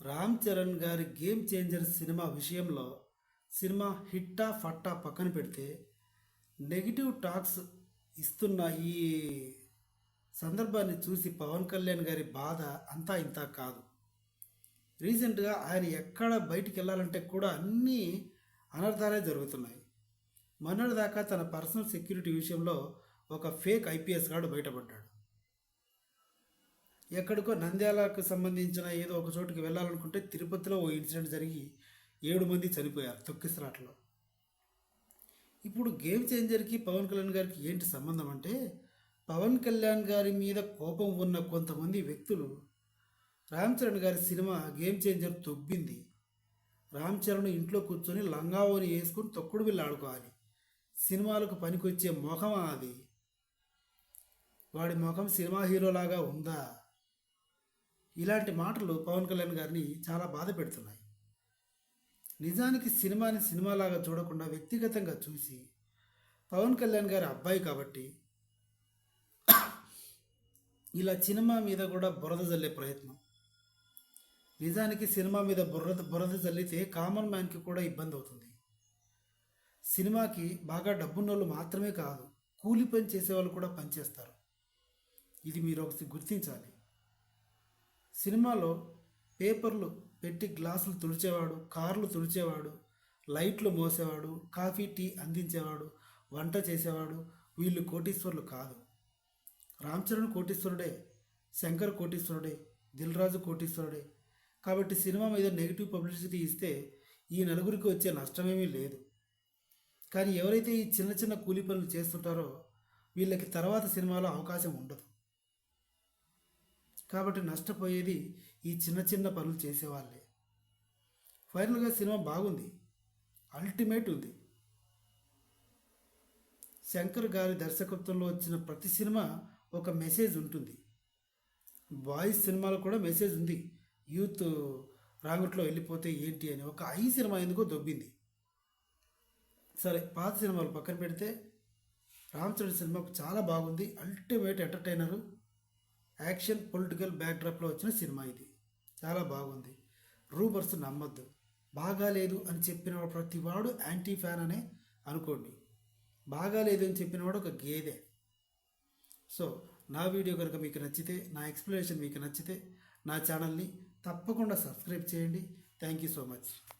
రామ్ చరణ్ గారి game changer cinema విషయంలో cinema హిట్టా ఫట్టా పక్కన పెడితే నెగిటివ్ టాక్స్ ఇస్తున్న ఈ సందర్భాన్ని చూసి పవన్ కళ్యాణ్ గారి బాధ అంతా ఇంత కాదు. రీసెంట్గా ఆయన ఎక్కడ బయటికి వెళ్ళాలంటే కూడా అన్నీ అనర్థాలే జరుగుతున్నాయి. మొన్నటిదాకా తన పర్సనల్ సెక్యూరిటీ విషయంలో ఒక ఫేక్ ఐపీఎస్ గాడు బయటపడ్డాడు. ఎక్కడికో నంద్యాలకు సంబంధించిన ఏదో ఒక చోటుకి వెళ్ళాలనుకుంటే తిరుపతిలో ఓ ఇన్సిడెంట్ జరిగి ఏడు మంది చనిపోయారు తొక్కిసలాట్లో. ఇప్పుడు గేమ్ చేంజర్కి పవన్ కళ్యాణ్ గారికి ఏంటి సంబంధం అంటే పవన్ కళ్యాణ్ గారి మీద కోపం ఉన్న కొంతమంది వ్యక్తులు రామ్ చరణ్ గారి సినిమా గేమ్ చేంజర్ తొబ్బింది. రామ్ చరణ్ ఇంట్లో కూర్చొని లంగావోని వేసుకుని తొక్కుడు బిల్లు ఆడుకోవాలి. సినిమాలకు పనికొచ్చే ముఖమా అది. వాడి ముఖం సినిమా హీరోలాగా ఉందా? ఇలాంటి మాటలు పవన్ కళ్యాణ్ గారిని చాలా బాధ పెడుతున్నాయి. నిజానికి సినిమాని సినిమాలాగా చూడకుండా వ్యక్తిగతంగా చూసి పవన్ కళ్యాణ్ గారి అబ్బాయి కాబట్టి ఇలా సినిమా మీద కూడా బురద జల్లే ప్రయత్నం. నిజానికి సినిమా మీద బురద బురద జల్లితే కామన్ మ్యాన్కి కూడా ఇబ్బంది అవుతుంది. సినిమాకి బాగా డబ్బున్నోళ్ళు మాత్రమే కాదు కూలి పని చేసేవాళ్ళు కూడా పనిచేస్తారు. ఇది మీరు ఒకటి గుర్తించాలి. సినిమాలో పేపర్లు పెట్టి గ్లాసులు తుడిచేవాడు కార్లు తుడిచేవాడు లైట్లు మోసేవాడు కాఫీ టీ అందించేవాడు వంట చేసేవాడు. వీళ్ళు కోటీశ్వరులు కాదు. రామ్ చరణ్ కోటీశ్వరుడే శంకర్ కోటీశ్వరుడే దిల్రాజు కోటీశ్వరుడే. కాబట్టి సినిమా మీద నెగిటివ్ పబ్లిసిటీ ఇస్తే ఈ నలుగురికి వచ్చే నష్టమేమీ లేదు. కానీ ఎవరైతే ఈ చిన్న చిన్న కూలి పనులు చేస్తుంటారో వీళ్ళకి తర్వాత సినిమాలో అవకాశం ఉండదు. కాబట్టి నష్టపోయేది ఈ చిన్న చిన్న పనులు చేసేవాళ్ళే. ఫైనల్గా సినిమా బాగుంది. అల్టిమేట్ ఉంది. శంకర్ గారి దర్శకత్వంలో వచ్చిన ప్రతి సినిమా ఒక మెసేజ్ ఉంటుంది. బాయ్స్ సినిమాలో కూడా మెసేజ్ ఉంది. యూత్ రాంగుట్లో వెళ్ళిపోతే ఏంటి అని. ఒక ఐ సినిమా ఎందుకో దొబ్బింది. సరే పాత సినిమాలు పక్కన పెడితే రామ్ చరణ్ సినిమా చాలా బాగుంది. అల్టిమేట్ ఎంటర్టైనరు యాక్షన్ పొలిటికల్ బ్యాక్డ్రాప్లో వచ్చిన సినిమా ఇది. చాలా బాగుంది. రూబర్స్ నమ్మద్దు. బాగాలేదు అని చెప్పిన ప్రతి వాడు యాంటీ ఫ్యాన్ అనే అనుకోండి. బాగాలేదు అని చెప్పినవాడు ఒక గేదె. సో నా వీడియో కనుక మీకు నచ్చితే నా ఎక్స్ప్లెనేషన్ మీకు నచ్చితే నా ఛానల్ని తప్పకుండా సబ్స్క్రైబ్ చేయండి. Thank you so much.